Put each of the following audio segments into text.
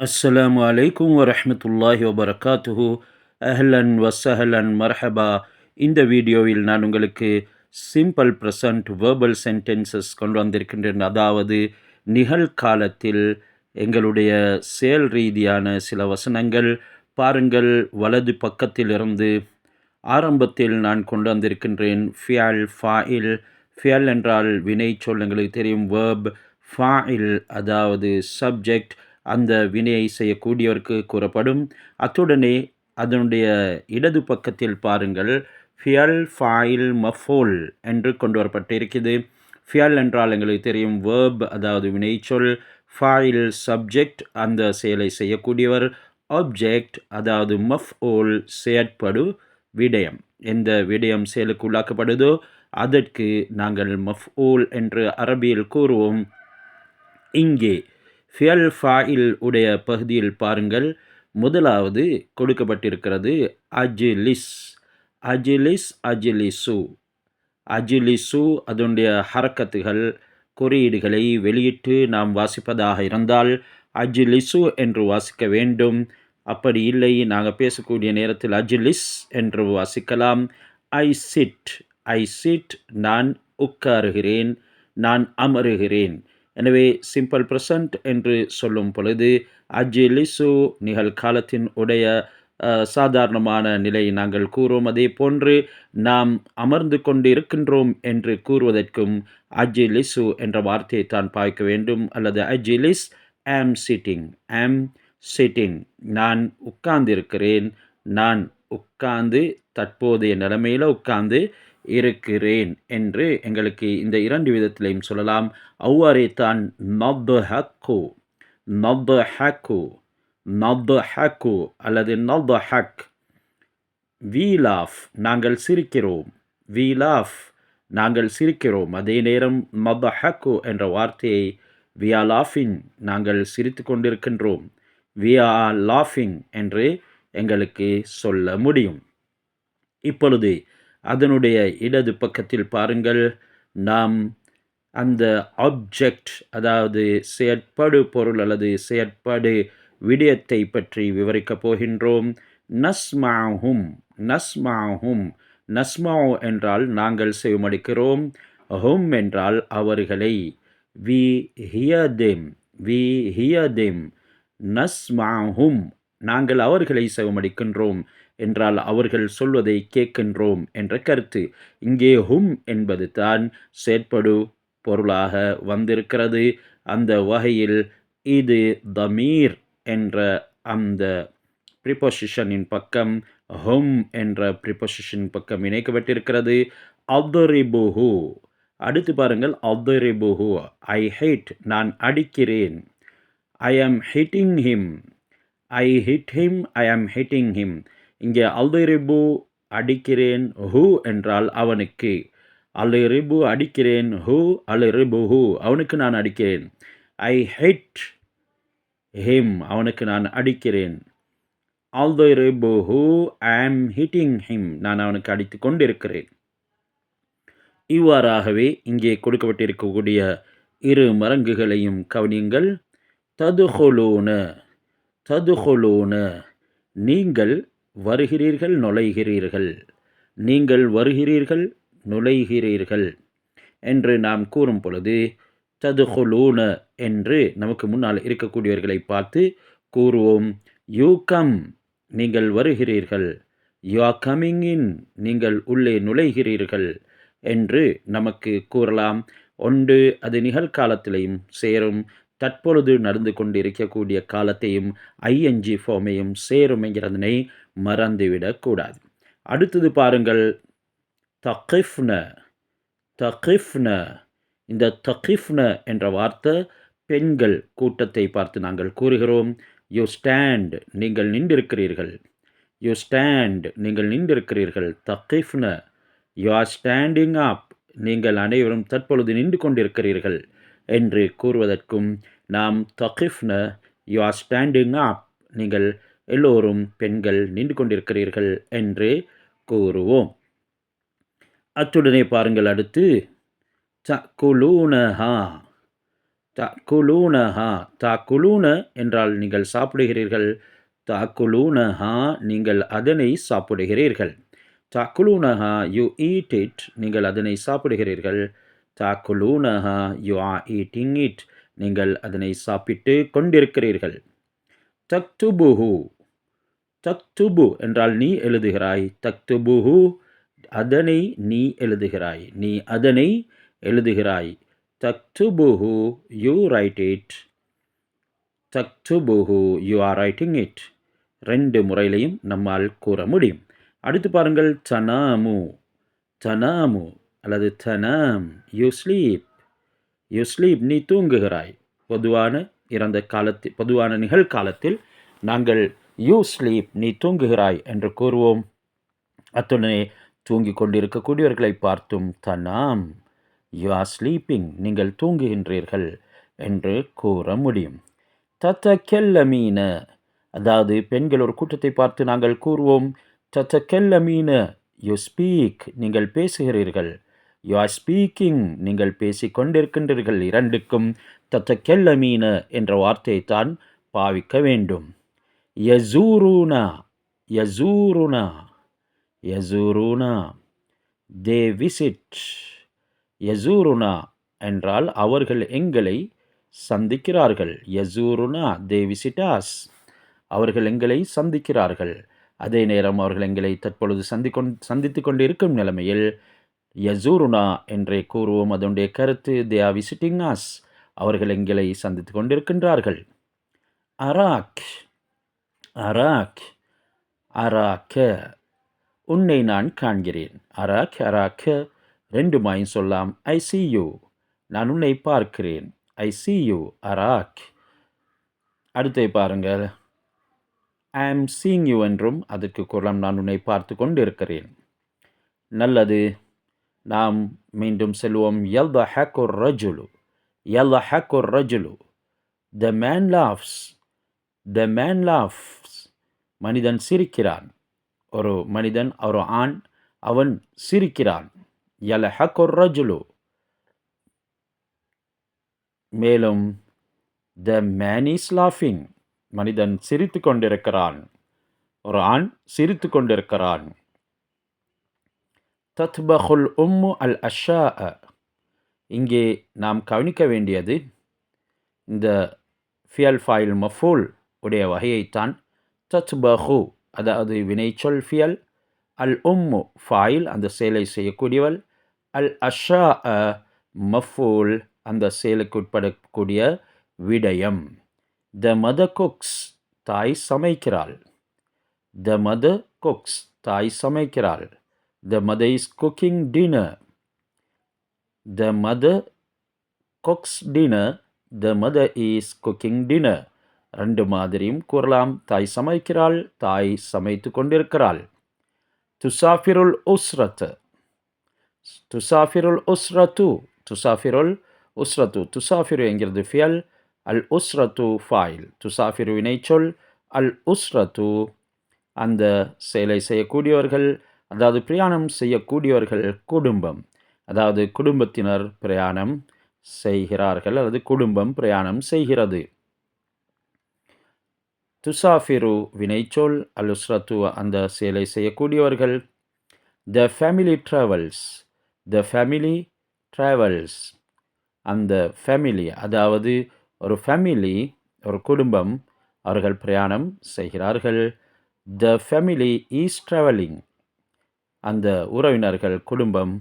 அஸ்ஸலாமு அலைக்கும் வரஹ்மத்துல்லாஹி வபரகாத்துஹு அஹ்லன் வசஹலன் மர்ஹபா இந்த வீடியோவில் நான் உங்களுக்கு சிம்பிள் ப்ரெசன்ட் வேர்பல் சென்டென்சஸ் கொண்டு வந்திருக்கின்றேன் அதாவது நிகழ்காலத்தில் எங்களுடைய செயல் ரீதியான சில வசனங்கள் பாருங்கள் வலது பக்கத்திலிருந்து ஆரம்பத்தில் நான் கொண்டு வந்திருக்கின்றேன் ஃபியால் ஃபாயில் ஃபியால் என்றால் வினை சொல் எங்களுக்கு தெரியும். வேர்ப் ஃபாயில் அதாவது சப்ஜெக்ட் அந்த வினையை செய்யக்கூடியவருக்கு கூறப்படும். அத்துடனே அதனுடைய இடது பக்கத்தில் பாருங்கள். ஃபியல் ஃபாயில் மஃபோல் என்று கொண்டு வரப்பட்டிருக்கிறது. ஃபியல் என்றால் எங்களுக்கு தெரியும் வேர்ப் அதாவது வினைச்சொல். ஃபாயில் சப்ஜெக்ட் அந்த செயலை செய்யக்கூடியவர். ஆப்ஜெக்ட் அதாவது மஃப் ஓல் செயற்படு விடயம். எந்த விடயம் செயலுக்கு உள்ளாக்கப்படுதோ அதற்கு நாங்கள் மஃப் ஓல் என்று அரபியில் கூறுவோம். இங்கே ஃபியல் ஃபாயில் உடைய பகுதியில் பாருங்கள். முதலாவது கொடுக்கப்பட்டிருக்கிறது அஜிலிஸ். அஜிலிஸ் அஜிலிசு. அஜிலிசு அதனுடைய ஹரக்கத்துகள் குறியீடுகளை வெளியிட்டு நாம் வாசிப்பதாக இருந்தால் அஜிலிசு என்று வாசிக்க வேண்டும். அப்படி இல்லை நாங்கள் பேசக்கூடிய நேரத்தில் அஜிலிஸ் என்று வாசிக்கலாம். I sit. ஐ சிட் நான் உட்காருகிறேன் நான் அமருகிறேன். எனவே சிம்பிள் ப்ரெசன்ட் என்று சொல்லும் பொழுது அஜிலிசு நிகழ்காலத்தின் உடைய சாதாரணமான நிலை நாங்கள் கூறுவோம் அதே போன்று நாம் அமர்ந்து கொண்டு இருக்கின்றோம் என்று கூறுவதற்கும் அஜிலிசு என்ற வார்த்தையை தான் பார்க்க வேண்டும். அல்லது அஜிலிஸ் ஆம் சிட்டிங் ஆம் சிட்டிங் நான் உட்கார்ந்திருக்கிறேன். நான் உட்கார்ந்து தற்போதைய நிலைமையில் உட்கார்ந்து இருக்கிறேன் என்று எங்களுக்கு இந்த இரண்டு விதத்திலையும் சொல்லலாம். அவ்வாறே தான் நப் ஹக்கு நப் ஹக்கு நப் ஹக்கு அல்லது நப் ஹக் வீலாஃப் நாங்கள் சிரிக்கிறோம். வீலாஃப் நாங்கள் சிரிக்கிறோம். அதே நேரம் மப் ஹக்கு என்ற வார்த்தையை வி ஆர் லாஃபிங் நாங்கள் சிரித்து கொண்டிருக்கின்றோம். வி ஆர் லாஃபிங் என்று எங்களுக்கு சொல்ல முடியும். இப்பொழுது அதனுடைய இடது பக்கத்தில் பாருங்கள். நாம் அந்த ஆப்ஜெக்ட் அதாவது செயற்படு பொருள் அல்லது செயற்படு விடயத்தை பற்றி விவரிக்கப் போகின்றோம். நஸ்மாஹும் நஸ்மாஹும் நஸ்மா என்றால் நாங்கள் செவமடிக்கிறோம். ஹும் என்றால் அவர்களை. வி ஹியதிம் வி ஹியதிம் நஸ்மாஹும் நாங்கள் அவர்களை செவமடிக்கின்றோம் என்றால் அவர்கள் சொல்வதை கேட்கின்றோம் என்ற கருத்து. இங்கே ஹும் என்பது தான் செயற்படு பொருளாக வந்திருக்கிறது. அந்த வகையில் இது தமீர் என்ற அந்த ப்ரிபொசிஷனின் பக்கம் ஹும் என்ற ப்ரிபொசிஷன் பக்கம் இணைக்கப்பட்டிருக்கிறது. அப்தரிபுஹு அடுத்து பாருங்கள் அப்தரிபுஹு ஐ ஹேட் நான் அடிக்கிறேன். I am hitting him I hit him I am hitting him இங்கே அல்ரிபு அடிக்கிறேன் ஹூ என்றால் அவனுக்கு. அலிரிபு அடிக்கிறேன் ஹூ அலிரிபு ஹூ அவனுக்கு நான் அடிக்கிறேன். ஐ ஹிட் ஹிம் அவனுக்கு நான் அடிக்கிறேன். அல்ரிபு who I am hitting him நான் அவனுக்கு அடித்து கொண்டிருக்கிறேன். இவ்வாறாகவே இங்கே கொடுக்கப்பட்டிருக்கக்கூடிய இரு மரங்குகளையும் கவனியுங்கள். ததுஹொலூன ததுகொலூன நீங்கள் வருகிறீர்கள் நுழைகிறீர்கள். நீங்கள் வருகிறீர்கள் நுழைகிறீர்கள். என்று நாம் கூறும் பொழுது ததுகொலூன என்று நமக்கு முன்னால் இருக்கக்கூடியவர்களை பார்த்து கூறுவோம். யூ கம் நீங்கள் வருகிறீர்கள். யூ ஆர் கம்மிங் இன் நீங்கள் உள்ளே நுழைகிறீர்கள் என்று நமக்கு கூறலாம். ஒன்று அது நிகழ்காலத்திலையும் சேரும். தற்பொழுது நடந்து கொண்டிருக்கக்கூடிய காலத்தையும் ஐஎன்ஜி ஃபார்மையும் சேரும் என்கிறதனை மறந்துவிடக்கூடாது அடுத்தது பாருங்கள். தகிஃப்ன தகிஃப்ன இந்த தகிஃப்ன என்ற வார்த்தை பெண்கள் கூட்டத்தை பார்த்து நாங்கள் கூறுகிறோம். யூ ஸ்டாண்ட் நீங்கள் நின்றிருக்கிறீர்கள். யூ ஸ்டாண்ட் நீங்கள் நின்றிருக்கிறீர்கள். தகிஃப்ன யூ ஆர் ஸ்டாண்டிங் அப் நீங்கள் அனைவரும் தற்பொழுது நின்று கொண்டிருக்கிறீர்கள். என்று கூறுவதற்கும் நாம் தகிஃப்ன யூ ஆர் ஸ்டாண்டிங் அப் நீங்கள் எல்லோரும் பெண்கள் நின்று கொண்டிருக்கிறீர்கள் என்று கூறுவோம். அத்துடனே பாருங்கள் அடுத்து த குலூனஹா த குலூன என்றால் நீங்கள் சாப்பிடுகிறீர்கள் தாக்குலூனஹா நீங்கள் அதனை சாப்பிடுகிறீர்கள். தாக்குலூனஹா யூ ஈட் இட் நீங்கள் அதனை சாப்பிடுகிறீர்கள். தாக்குலூனஹா யூ ஆர் ஈட்டிங் இட் நீங்கள் அதனை சாப்பிட்டு கொண்டிருக்கிறீர்கள். தக்துபுஹு. தக்துபு என்றால் நீ எழுதுகிறாய். தக்துபுஹு அதனை நீ எழுதுகிறாய். நீ அதனை எழுதுகிறாய். தக்துபுஹு யூ ரைட் இட். தக்துபுஹு யூ ஆர் ரைட்டிங் இட். ரெண்டு முறையிலையும் நம்மால் கூற முடியும். அடுத்து பாருங்கள் தனாமு. தனாமு. அல்லது தனம். யூ ஸ்லீப் யூ ஸ்லீப் நீ தூங்குகிறாய். பொதுவான இறந்த காலத்தில் பொதுவான நிகழ்காலத்தில் நாங்கள் யூ ஸ்லீப் நீ தூங்குகிறாய் என்று கூறுவோம். அத்துடனே தூங்கிக் கொண்டிருக்கக்கூடியவர்களை பார்த்தும் தனாம். யூ ஆர் ஸ்லீப்பிங் நீங்கள் தூங்குகின்றீர்கள் என்று கூற முடியும். தத்த கெல்ல மீன அதாவது பெண்கள் ஒரு கூட்டத்தை பார்த்து நாங்கள் கூறுவோம். தத்த கெல்ல மீன யூ ஸ்பீக் நீங்கள் பேசுகிறீர்கள். யூ ஆர் ஸ்பீக்கிங் நீங்கள் பேசிக் கொண்டிருக்கின்றீர்கள் இரண்டுக்கும் தத்த கெல்ல மீன என்ற வார்த்தையை தான் பாவிக்க வேண்டும். யசூருனா யசூருனா யசூருனா. தே விசிட் யசூருனா என்றால் அவர்கள் எங்களை சந்திக்கிறார்கள். யசூருனா தே விசிட்டாஸ் அவர்கள் எங்களை சந்திக்கிறார்கள். அதே நேரம் அவர்கள் எங்களை தற்பொழுது சந்தி கொண் சந்தித்து கொண்டிருக்கும் நிலைமையில் யசூருனா என்றே கூறுவோம். அதனுடைய கருத்து தே ஆர் விசிட்டிங் அஸ் அவர்கள் எங்களை சந்தித்து கொண்டிருக்கின்றார்கள். அராக் அராக் அராக்க உன்னை நான் காண்கிறேன். அராக் அராக்க ரெண்டுமாயும் சொல்லலாம் ஐ சி யூ நான் உன்னை பார்க்கிறேன். ஐ சி யூ அராக். அடுத்தை பாருங்கள். ஐ ஆம் சீங் யூ என்றும் அதுக்கு குரலம் நான் உன்னை பார்த்து கொண்டு இருக்கிறேன் நல்லது. நாம் மீண்டும் செல்வோம். எல் த ஹேக்கோர் ரஜுலு எல் த ஹேக்கோர் ரஜுலு the man laughs the man laughs மனிதன் சிரிக்கிறான். ஒரு மனிதன் ஒரு ஆண் அவன் சிரிக்கிறான். எல் ஹக்குர் ரஜுலு மேலும் த மேன் இஸ் லாஃபிங் மனிதன் சிரித்து கொண்டிருக்கிறான். ஒரு ஆண் சிரித்து கொண்டிருக்கிறான். தத்பஹுல் உம்மு அல் அஷா இங்கே நாம் கவனிக்க வேண்டியது இந்த ஃபியல் ஃபாயில் மஃபூல் உடைய வகையைத்தான் தத்பஹு அதாவது வினைச்சொல் ஃபியல் அல் உம்மு ஃபாயில் அந்த செயலை செய்யக்கூடியவள் அல் அஷா மஃபூல் அந்த செயலுக்கு உட்படக்கூடிய விடயம். த மத குக்ஸ் தாய் சமைக்கிறாள். த மத குக்ஸ் தாய் சமைக்கிறாள். The mother is cooking dinner. The mother cooks dinner. The mother is cooking dinner. ரெண்டு மாதிரியும் கூறலாம். தாய் சமைக்கிறாள் தாய் சமைத்து கொண்டிருக்கிறாள். துசாஃபிருல் உஸ்ரத் துசாஃபிருல் உஸ்ரத்து. துசாஃபிருல் உஸ்ரத்து. துசாஃபிரு என்கிறது ஃபியல். அல் உஸ்ரத்து ஃபாயில். துசாஃபிரு வினைச்சொல் அல் உஸ்ரத்து. அந்த செயலை செய்யக்கூடியவர்கள் அதாவது பிரயாணம் செய்யக்கூடியவர்கள் குடும்பம். அதாவது குடும்பத்தினர் பிரயாணம் செய்கிறார்கள் அல்லது குடும்பம் பிரயாணம் செய்கிறது. துசாஃபிரு வினைச்சொல் அலுஸ்ரத்து அந்த செயலை செய்யக்கூடியவர்கள். The family travels the family travels அந்த ஃபேமிலி அதாவது ஒரு ஃபேமிலி ஒரு குடும்பம் அவர்கள் பிரயாணம் செய்கிறார்கள். த ஃபேமிலி ஈஸ் ட்ராவலிங் அந்த உறவினர்கள் குடும்பம்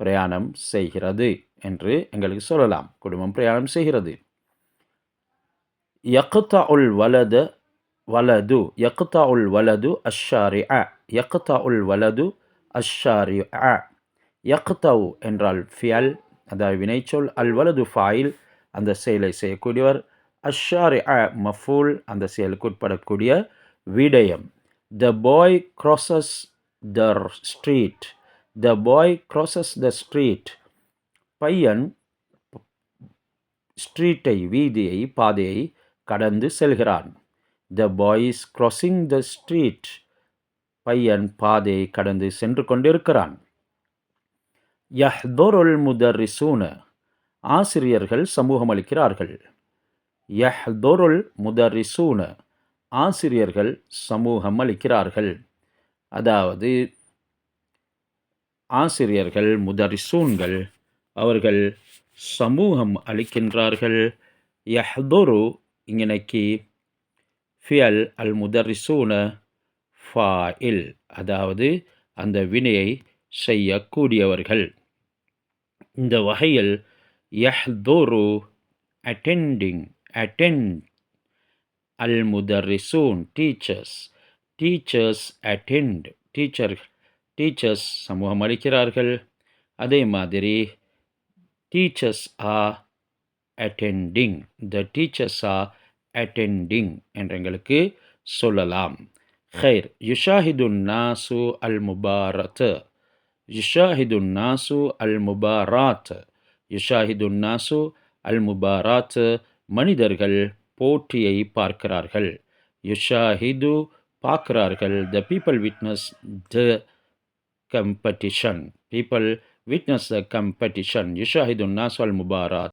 பிரயாணம் செய்கிறது என்று எங்களுக்கு சொல்லலாம். குடும்பம் பிரயாணம் செய்கிறது. யக்தா உல் வலது வலது யக்தா உல் வலது அஷாரி அ யக்தா உல் வலது அஷாரி அ யக்தவு என்றால் ஃபியல் அதாவது வினைச்சொல். அல் வலது ஃபாயில் அந்த செயலை செய்யக்கூடியவர். அஷாரி அ மஃபூல் அந்த செயலுக்கு உட்படக்கூடிய விடயம். The boy crosses the street the boy crosses the street பையன் ஸ்ட்ரீட்டை வீதியை பாதையை கடந்து செல்கிறான். The boy is crossing the street பையன் பாதையை கடந்து சென்று கொண்டிருக்கிறான். யஹ்தொருள் முதர்ரிசூன ஆசிரியர்கள் சமூகம் அளிக்கிறார்கள். யஹ்தொருள் முதரிசூன ஆசிரியர்கள் சமூகம் அளிக்கிறார்கள். அதாவது ஆசிரியர்கள் முதரிசூன்கள் அவர்கள் சமூகம் அளிக்கின்றார்கள். யஹ்தொரு இங்கனைக்கு ஃபியல் அல் முதரிசூன ஃபாயில் அதாவது அந்த வினையை செய்யக்கூடியவர்கள். இந்த வகையில் யஹ்தொரு அட்டெண்டிங் அட்டெண்ட் அல் முதரிசூன் teachers teachers attend teacher teachers சமூகம் அளிக்கிறார்கள் அதே மாதிரி teachers are attending the teachers are attending என்றங்களுக்கு சொல்லலாம். ஹைர் யுஷாஹிதுன் நாசு அல் முபாரத் யுஷாஹிதுன் நாசு அல் முபாராத் யுஷாஹிதுன் நாசு அல் முபாராத் மனிதர்கள் போட்டியை பார்க்கிறார்கள். யுஷாஹிது பார்க்கிறார்கள். The people witness the competition people witness the competition யுஷாஹிது நாஸ் அல் முபாராத்